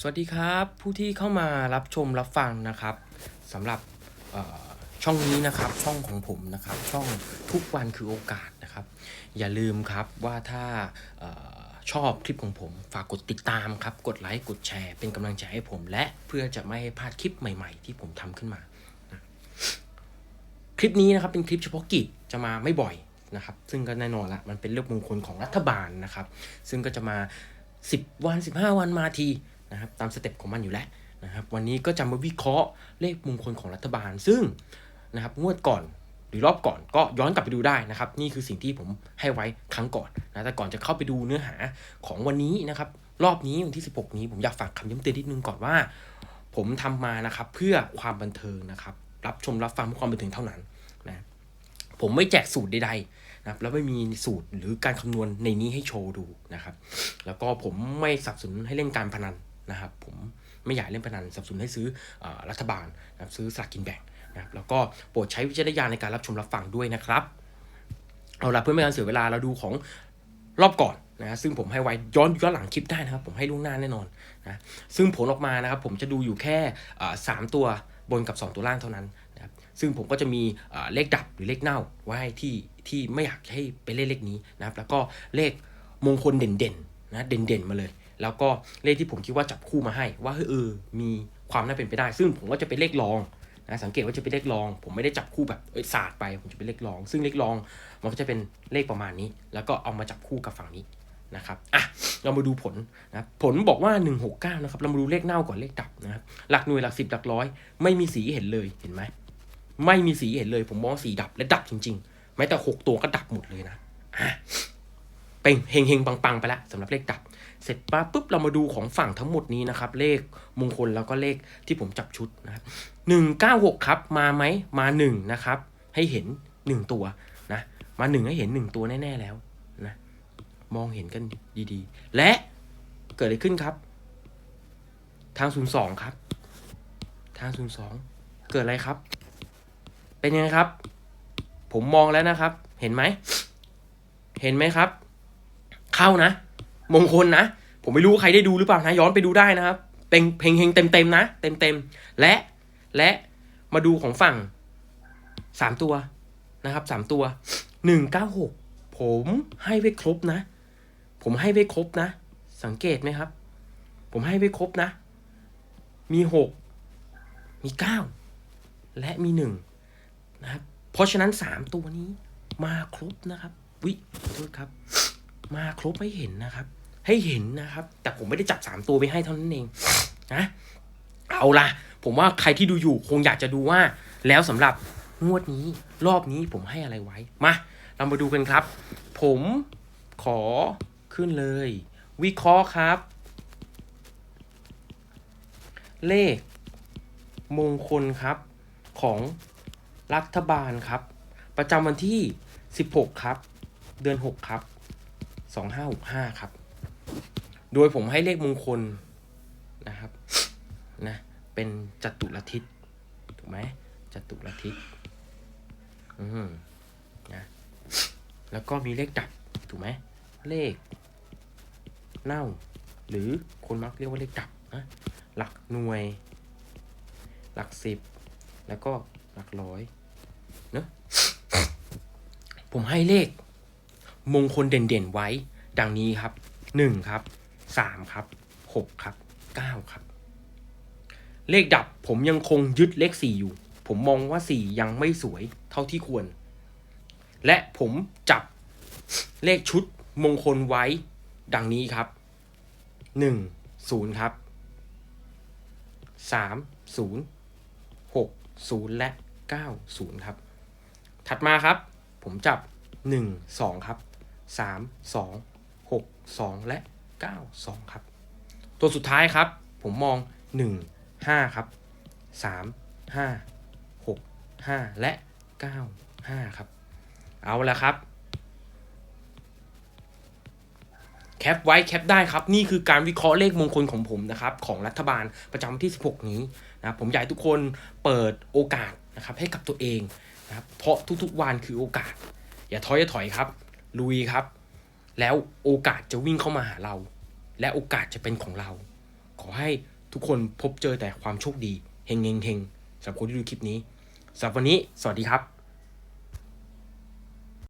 สวัสดีครับผู้ที่เข้ามารับชมรับฟังนะครับสำหรับช่องนี้นะครับช่องของผมนะครับ ช่องทุกวันคือโอกาสนะครับ อย่าลืมครับว่าถ้าออชอบคลิปของผม ฝากกดติดตามครับ กดไลค์กดแชร์ เป็นกำลังใจให้ผม และเพื่อจะไม่ให้พลาดคลิปใหม่ ๆ ที่ผมทำขึ้นมานะคลิปนี้นะครับเป็นคลิปเฉพาะกิจจะมาไม่บ่อยนะครับ ซึ่งก็แน่นอนละมันเป็นเรื่องมงคลของรัฐบาลนะครับ ซึ่งก็จะมา 10 วัน 15 วันมาที นะครับตามสเต็ปของมันอยู่แล้วนะครับวันนี้ก็จะมาวิเคราะห์เลขมงคลของรัฐบาล ซึ่งนะครับงวดก่อนหรือรอบก่อนก็ย้อนกลับไปดูได้นะครับ นี่คือสิ่งที่ผมให้ไว้ครั้งก่อนนะแต่ก่อนจะเข้าไปดูเนื้อหาของวันนี้นะครับรอบนี้วันที่ 16 นี้ผมอยากฝากคำย้ำเตือนนิดนึงก่อนว่า ผมทำมานะครับเพื่อความบันเทิงนะครับ รับชมรับฟังเพื่อความบันเทิงเท่านั้นนะผมไม่แจกสูตรใดๆนะครับแล้วไม่มีสูตรหรือการคำนวณในนี้ให้โชว์ดูนะครับ แล้วก็ผมไม่สนับสนุนให้เล่นการพนัน นะครับผมไม่อยากเล่นพนันสับสนให้ซื้ออรัฐบาลนะซื้อสลากกินแบ่งนะครับแล้วก็โปรดใช้วิจารณญาณในการรับชมรับฟังด้วยนะครับเอาละเพื่อไม่ให้การเสียเวลาเราดูของรอบก่อนนะซึ่งผมให้ไว้ย้อนย้อนหลังคลิปได้นะครับ ผมให้ล่วงหน้าแน่นอนนะซึ่งผลออกมานะครับผมจะดูอยู่แค่สามตัวบนกับ 2 ตัวล่างเท่านั้นนะครับซึ่งผมก็จะมีเลขดับหรือเลขเน่าไว้ที่ที่ไม่อยากให้ไปเล่นเลขนี้นะครับแล้วก็เลขมงคลเด่นๆนะเด่นๆมาเลย แล้วก็เลขที่ผมคิดว่าจับคู่มาให้ ว่าเออมีความน่าเป็นไปได้ ซึ่งผมก็จะเป็นเลขรองนะสังเกตว่าจะเป็นเลขรอง ผมไม่ได้จับคู่แบบเอ้ยศาสตร์ไป ผมจะเป็นเลขรอง ซึ่งเลขรองมันก็จะเป็นเลขประมาณนี้ แล้วก็เอามาจับคู่กับฝั่งนี้นะครับอะเรามาดูผลนะผลบอกว่า 169นะครับเรามาดูเลขเน่าก่อนเลขดับนะครับหลักหน่วยหลักสิบหลักร้อยไม่มีสีเห็นเลยเห็นไหมไม่มีสีเห็นเลย ผมมองสีดับและดับจริงๆแม้แต่ 6 ตัวก็ดับหมดเลยนะอะเป็นเฮงเฮงปังๆ ไปแล้วสำหรับเลขดับ สร็จปั๊บปุ๊บเรามาดูของฝั่งทั้งหมดนี้นะครับ เลขมงคลแล้วก็เลขที่ผมจับชุดนะครับหนึ่งเก้าหกครับมาไหมมาหนึ่งนะครับ ให้เห็นหนึ่งตัวนะมาหนึ่งให้เห็นหนึ่งตัวแน่ ๆ แล้วนะมองเห็นกันดีๆ และเกิดอะไรขึ้นครับ ทางศูนย์สองครับ ทางศูนย์สองเกิดอะไรครับ เป็นยังไงครับ ผมมองแล้วนะครับ เห็นไหม เห็นไหมครับ เข้านะ มงคลนะ ผมไม่รู้ใครได้ดูหรือเปล่านะย้อนไปดูได้นะครับเป็นเพลงเฮงเต็มๆนะเต็มๆและและมาดูของฝั่งสามตัวนะครับสามตัวหนึ่งเก้าหกผมให้ไว้ครบนะ ผมให้ไว้ครบนะ สังเกตไหมครับ ผมให้ไว้ครบนะ มีหกมีเก้าและมีหนึ่งนะครับ เพราะฉะนั้นสามตัวนี้มาครบนะครับ วิโทษครับ มาครบให้เห็นนะครับ ให้เห็นนะครับ แต่ผมไม่ได้จับสามตัวไปให้เท่านั้นเองนะเอาล่ะผมว่าใครที่ดูอยู่คงอยากจะดูว่า แล้วสำหรับงวดนี้รอบนี้ผมให้อะไรไว้มาเรามาดูกันครับ ผมขอขึ้นเลย วิเคราะห์ครับ เลข มงคลครับของรัฐบาลครับ ประจำวันที่ 16 ครับ เดือน 6 ครับ 2565 ครับ โดยผมให้เลขมงคลนะครับนะเป็นจัตุรทิศถูกไหมจัตุรทิศอืมนะแล้วก็มีเลขดับถูกไหมเลขเน่า หรือคนมักเรียกว่าเลขดับนะหลักหน่วย หลักสิบ แล้วก็หลักร้อยเนะผมให้เลข มงคลเด่นๆไว้ ดังนี้ครับ หนึ่งครับสามครับหกครับเก้าครับ เลขดับผมยังคงยึดเลขสี่อยู่ ผมมองว่าสี่ยังไม่สวยเท่าที่ควร และผมจับเลขชุดมงคลไว้ดังนี้ครับหนึ่งศูนย์ครับสามศูนย์หกศูนย์และเก้าศูนย์ครับ ถัดมาครับ ผมจับหนึ่งสองครับสามสอง หกสองและเก้าสองครับ ตัวสุดท้ายครับ ผมมองหนึ่งห้าครับสามห้าหกห้าและเก้าห้าครับ เอาละครับ แคปไว้แคปได้ครับ นี่คือการวิเคราะห์เลขมงคลของผมนะครับ ของรัฐบาลประจำวันที่ 16 นี้นะผมอยากให้ทุกคนเปิดโอกาสนะครับให้กับตัวเองนะครับเพราะทุกๆวันคือโอกาส อย่าท้ออย่าถอยครับ ลุยครับ แล้วโอกาสจะวิ่งเข้ามาหาเรา และโอกาสจะเป็นของเรา ขอให้ทุกคนพบเจอแต่ความโชคดีเฮงเฮงเฮงสำหรับคนที่ดูคลิปนี้สำหรับวันนี้ สวัสดีครับ